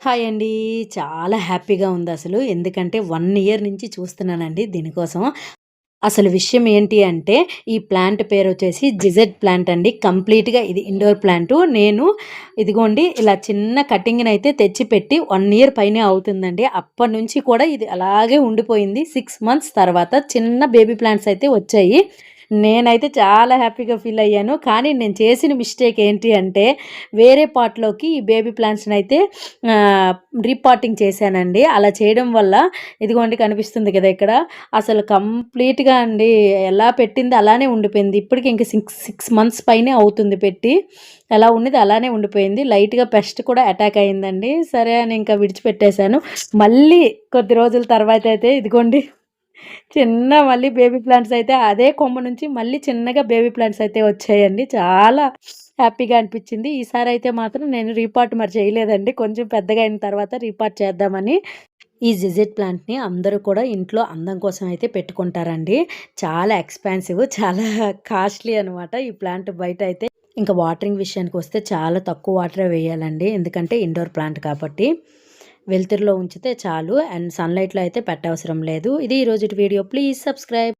Hi అండి. చాలా హ్యాపీగా ఉంది అసలు. ఎందుకంటే వన్ ఇయర్ నుంచి చూస్తున్నానండి దీనికోసం. అసలు విషయం ఏంటి అంటే ఈ ప్లాంట్ పేరు వచ్చేసి జిజెడ్ ప్లాంట్ అండి. కంప్లీట్‌గా ఇది ఇండోర్ ప్లాంటు. నేను ఇదిగోండి ఇలా చిన్న కటింగ్‌నైతే తెచ్చిపెట్టి వన్ ఇయర్ పైనే అవుతుందండి. అప్పటి నుంచి కూడా ఇది అలాగే ఉండిపోయింది. సిక్స్ మంత్స్ తర్వాత చిన్న బేబీ ప్లాంట్స్ అయితే వచ్చాయి. నేనైతే చాలా హ్యాపీగా ఫీల్ అయ్యాను. కానీ నేను చేసిన మిస్టేక్ ఏంటి అంటే వేరే పాట్‌లోకి ఈ బేబీ ప్లాంట్స్ని అయితే రీపాటింగ్ చేశానండి. అలా చేయడం వల్ల ఇదిగోండి కనిపిస్తుంది కదా ఇక్కడ. అసలు కంప్లీట్‌గా అండి ఎలా పెట్టింది అలానే ఉండిపోయింది. ఇప్పటికి ఇంక సిక్స్ సిక్స్ మంత్స్ పైనే అవుతుంది పెట్టి. ఎలా ఉన్నది అలానే ఉండిపోయింది. లైట్‌గా పెస్ట్ కూడా అటాక్ అయిందండి. సరే అని ఇంకా విడిచిపెట్టేశాను మళ్ళీ కొద్ది రోజుల తర్వాత అయితే ఇదిగోండి చిన్న మళ్ళీ బేబీ ప్లాంట్స్ అయితే అదే కొమ్మ నుంచి మళ్ళీ చిన్నగా బేబీ ప్లాంట్స్ అయితే వచ్చాయండి. చాలా హ్యాపీగా అనిపించింది. ఈసారి అయితే మాత్రం నేను రీపార్ట్ మరి చేయలేదండి. కొంచెం పెద్దగా అయిన తర్వాత రీపార్ట్ చేద్దామని. ఈ జిజిట్ ప్లాంట్‌ని అందరూ కూడా ఇంట్లో అందం కోసం అయితే పెట్టుకుంటారండి. చాలా ఎక్స్‌పెన్సివ్ చాలా కాస్ట్‌లీ అనమాట. ఈ ప్లాంట్ బయట అయితే ఇంకా వాటరింగ్ విషయానికొస్తే చాలా తక్కువ వాటరే వేయాలండి. ఎందుకంటే ఇండోర్ ప్లాంట్ కాబట్టి. వెలుతురులో ఉంచితే చాలు. అండ్ సన్‌లైట్‌లో అయితే పెట్టవసరం లేదు. ఇది ఈరోజు వీడియో. Please subscribe.